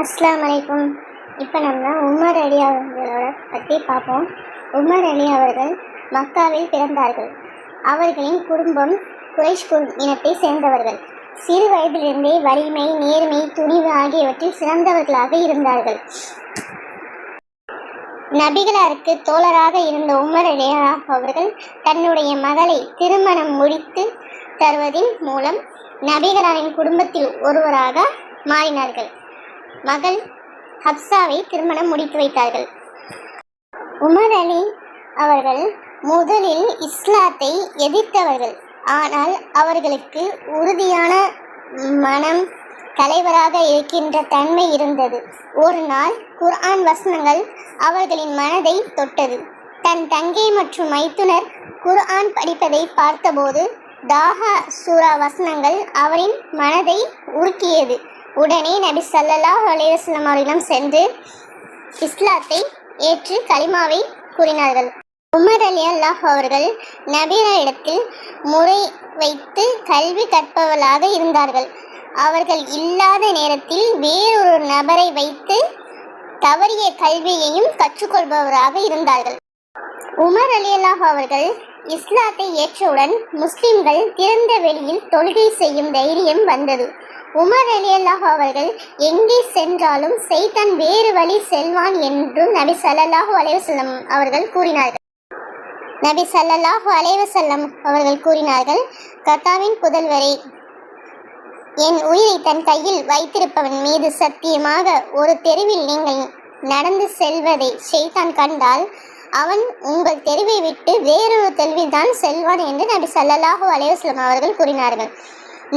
அஸ்லாம் வலைக்கும் இப்போ நம்ம உமர் அலி அவர்களோட பற்றி பார்ப்போம். உமர் அலி அவர்கள் மக்காவில் பிறந்தார்கள். அவர்களின் குடும்பம் குறைஷ் இனத்தை சேர்ந்தவர்கள். சிறு வயதிலிருந்தே வலிமை நேர்மை துணிவு ஆகியவற்றில் சிறந்தவர்களாக இருந்தார்கள். நபிகளாருக்கு தோழராக இருந்த உமர் அலி அவர்கள் தன்னுடைய மகளை திருமணம் முடித்து தருவதின் மூலம் நபிகளாரின் குடும்பத்தில் ஒருவராக மாறினார்கள். மகள் ஹப்சாவை திருமணம் முடித்து வைத்தார்கள். உமர் அலி அவர்கள் முதலில் இஸ்லாத்தை எதிர்த்தவர்கள். ஆனால் அவர்களுக்கு உறுதியான மனம் தலைவராக இருக்கின்ற தன்மை இருந்தது. ஒரு நாள் குர்ஆன் வசனங்கள் அவர்களின் மனதை தொட்டது. தன் தங்கை மற்றும் மைத்துனர் குர்ஆன் படிப்பதை பார்த்தபோது தாஹா சூரா வசனங்கள் அவரின் மனதை உருக்கியது. உடனே நபி சல்லல்லா அலைஹி அவர்களிடம் சென்று இஸ்லாத்தை ஏற்று கலிமாவை கூறினார்கள். உமர் அலி அல்லாஹ் அவர்கள் நபிகளிடத்தில் முறை வைத்து கல்வி கற்பவர்களாக இருந்தார்கள். அவர்கள் இல்லாத நேரத்தில் வேறொரு நபரை வைத்து தவறிய கல்வியையும் கற்றுக்கொள்பவராக இருந்தார்கள். உமர் அலி அல்லாஹ் அவர்கள் இஸ்லாத்தை ஏற்றவுடன் முஸ்லிம்கள் திறந்த வெளியில் தொழுகை செய்யும் தைரியம் வந்தது. உமர் அலி அல்லாஹ் அவர்கள் எங்கே சென்றாலும் செய்தான் வேறு வழி செல்வான் என்றும் நபி ஸல்லல்லாஹு அலைவசல்லம் அவர்கள் கூறினார்கள். நபி ஸல்லல்லாஹு அலைவசல்லம் அவர்கள் கூறினார்கள் கத்தாவின் புதல்வரே என் உயிரை தன் கையில் வைத்திருப்பவன் மீது சத்தியமாக ஒரு தெருவில் நீங்கள் நடந்து செல்வதை செய்தான் கண்டால் அவன் உங்கள் தெருவை விட்டு வேறொரு தெருவில் தான் செல்வான் என்று நபி சல்லல்லாஹு அலைஹி அவர்கள் கூறினார்கள்.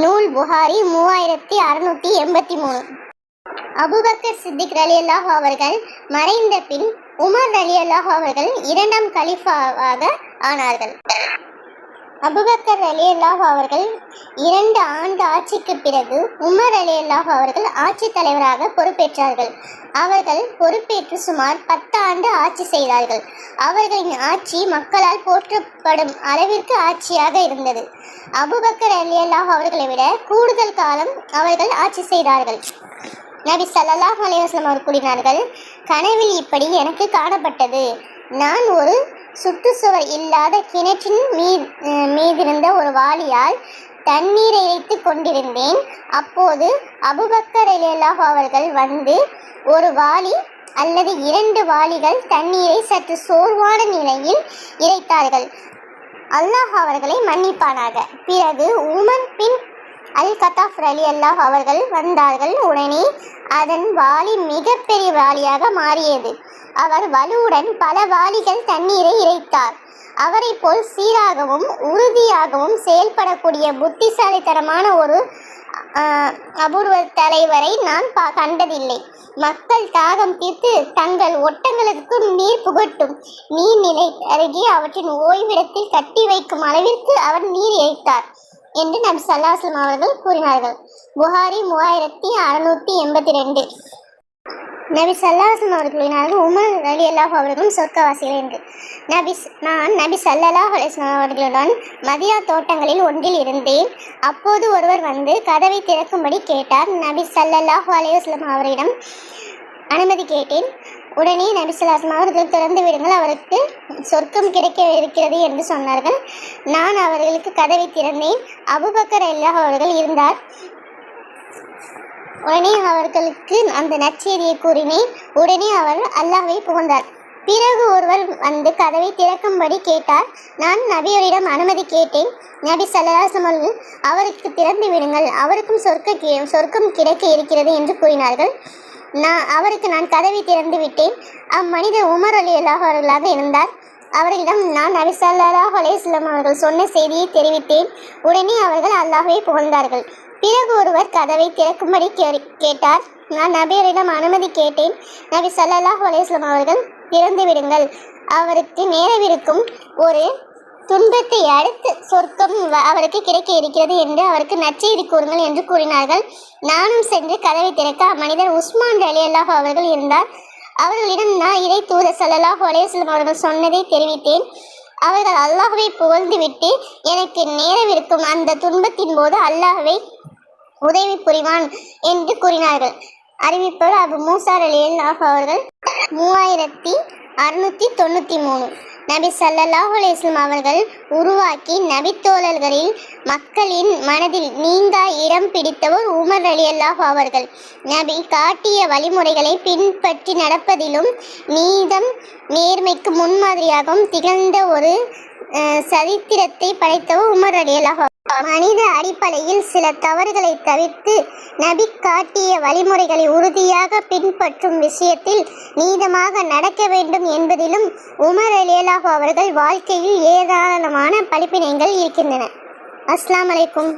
நூல் புகாரி மூவாயிரத்தி அறுநூற்றி எண்பத்தி மூணு. அபுபக்கர் சித்திக் அலி அல்லாஹு அவர்கள் மறைந்த பின் உமர் அலி அல்லாஹு அவர்கள் இரண்டாம் கலிஃபாவாக ஆனார்கள். அபுபக்கர் அலி அல்லாஹ் அவர்கள் இரண்டு ஆண்டு ஆட்சிக்கு பிறகு உமர் அலி அல்லாஹ் அவர்கள் ஆட்சி தலைவராக பொறுப்பேற்றார்கள். அவர்கள் பொறுப்பேற்று சுமார் பத்து ஆண்டு ஆட்சி செய்தார்கள். அவர்களின் ஆட்சி மக்களால் போற்றப்படும் அளவிற்கு ஆட்சியாக இருந்தது. அபுபக்கர் அலி அல்லாஹ் அவர்களை விட கூடுதல் காலம் அவர்கள் ஆட்சி செய்தார்கள். நபி சல்லாஹ் அலைஹி அவர் கூறினார்கள் கனவில் இப்படி எனக்கு காணப்பட்டது. நான் ஒரு சுற்றுச்சுவர் இல்லாத கிணற்றின் மீ மீதிருந்த ஒரு வாளியால் தண்ணீரை இறைத்து கொண்டிருந்தேன். அப்போது அபுபக்கர் அலியல்லாஹ் அவர்கள் வந்து ஒரு வாளி அல்லது இரண்டு வாளிகள் தண்ணீரை சற்று சோர்வான நிலையில் இறைத்தார்கள். அல்லாஹ் அவர்களை மன்னிப்பானாக. பிறகு உமர் பின் அல் கத்தாப் அலி அல்லாஹ் அவர்கள் வந்தார்கள். உடனே அதன் வாளி மிகப்பெரிய வாளியாக மாறியது. அவர் வலுவுடன் பல வாளிகள் தண்ணீரை இறைத்தார். அவரை போல் சீராகவும் உறுதியாகவும் செயல்படக்கூடிய புத்திசாலித்தனமான ஒரு அபூர்வ தலைவரை நான் பா கண்டதில்லை. மக்கள் தாகம் தீர்த்து தங்கள் ஒட்டங்களுக்கு நீர் புகட்டும். நீர்நிலை அருகே அவற்றின் ஓய்விடத்தில் கட்டி வைக்கும் அளவிற்கு அவர் நீர் இறைத்தார். என்று நபி சல்லாஸ்லம் அவர்கள் கூறினார்கள். புகாரி மூவாயிரத்தி அறுநூத்தி எண்பத்தி ரெண்டு நபி சல்லாஹம் அவர்கள் கூறினார்கள் உமர் அலி அல்லாஹ் அவர்களும் சொர்க்கவாசிகள் என்று. நபி நான் நபி சல்லல்லாஹ் அலிஸ்லாம் அவர்களுடன் மதியா தோட்டங்களில் ஒன்றில் இருந்தேன். அப்போது ஒருவர் வந்து கதவை திறக்கும்படி கேட்டார். நபி சல்லல்லாஹ் அலையுஸ்லாம் அவரிடம் அனுமதி கேட்டேன். உடனே நபி அவர்கள் திறந்து விடுங்கள் அவருக்கு சொர்க்கம் கிடைக்க இருக்கிறது என்று சொன்னார்கள். நான் அவர்களுக்கு கதவை திறந்தேன். அபுபக்கர் அல்லாஹ் அவர்கள் இருந்தார். உடனே அவர்களுக்கு அந்த நற்செய்தியை கூறினேன். உடனே அவர் அல்லாஹை புகழ்ந்தார். பிறகு ஒருவர் வந்து கதவை திறக்கும்படி கேட்டார். நான் நபியோரிடம் அனுமதி கேட்டேன். நபி சல்லாஹம் அவர்கள் அவருக்கு திறந்து விடுங்கள். அவருக்கும் சொர்க்க சொர்க்கம் கிடைக்க இருக்கிறது என்று கூறினார்கள். நான் அவருக்கு நான் கதவை திறந்து விட்டேன். அம்மனிதர் உமர் அலி அல்லாஹ் அவர்களாக இருந்தார். அவர்களிடம் நான் நபி அலேஸ்லம் அவர்கள் சொன்ன செய்தியை தெரிவித்தேன். உடனே அவர்கள் அல்லாஹுவை புகழ்ந்தார்கள். பிறகு ஒருவர் கதவை திறக்கும்படி கே- கேட்டார். நான் நபியரிடம் அனுமதி கேட்டேன். நபி சல்லாஹ் அலேஸ்லம் அவர்கள் திறந்து விடுங்கள். அவருக்கு நேரவிருக்கும் ஒரு துன்பத்தை அடுத்து சொர்க்கம் வ- அவருக்கு கிடைக்க இருக்கிறது என்று அவருக்கு நற்செய்தி கூறுங்கள் என்று கூறினார்கள். நானும் சென்று கதவை திறக்க அம்மனிதர் உஸ்மான் அலி அல்லாஹ் அவர்கள் இருந்தார். அவர்களிடம் நான் இறை தூதர் ஸல்லல்லாஹு அலைஹி அவர்கள் சொன்னதை தெரிவித்தேன். அவர்கள் அல்லாஹுவை புகழ்ந்துவிட்டு எனக்கு நேரவிருக்கும் அந்த துன்பத்தின் போது அல்லாஹுவை உதவி புரிவான் என்று கூறினார்கள். அறிவிப்பவர் அபு மூசார் அலியல்லாஹ் அவர்கள் மூவாயிரத்தி அறுநூற்றி தொண்ணூற்றி மூணு. நபி ஸல்லல்லாஹு அலைஹி அவர்கள் உருவாக்கி நபித்தோழர்களில் மக்களின் மனதில் நீங்கா இடம் பிடித்தவர் உமர் அலியல்லாஹ் அவர்கள். நபி காட்டிய வழிமுறைகளை பின்பற்றி நடப்பதிலும் நீதம் நேர்மைக்கு முன்மாதிரியாகவும் திகழ்ந்த ஒரு சரித்திரத்தை படைத்தவர் உமர் அலியல்லாஹ் மனித அடிப்படையில் சில தவறுகளை தவிர்த்து நபி காட்டிய வழிமுறைகளை உறுதியாக பின்பற்றும் விஷயத்தில் நீதமாக நடக்க வேண்டும் என்பதிலும் உமர் அலியலாஹு அவர்கள் வாழ்க்கையில் ஏராளமான படிப்பினைகள் இருக்கின்றன. அஸ்லாம் அலைக்கும்.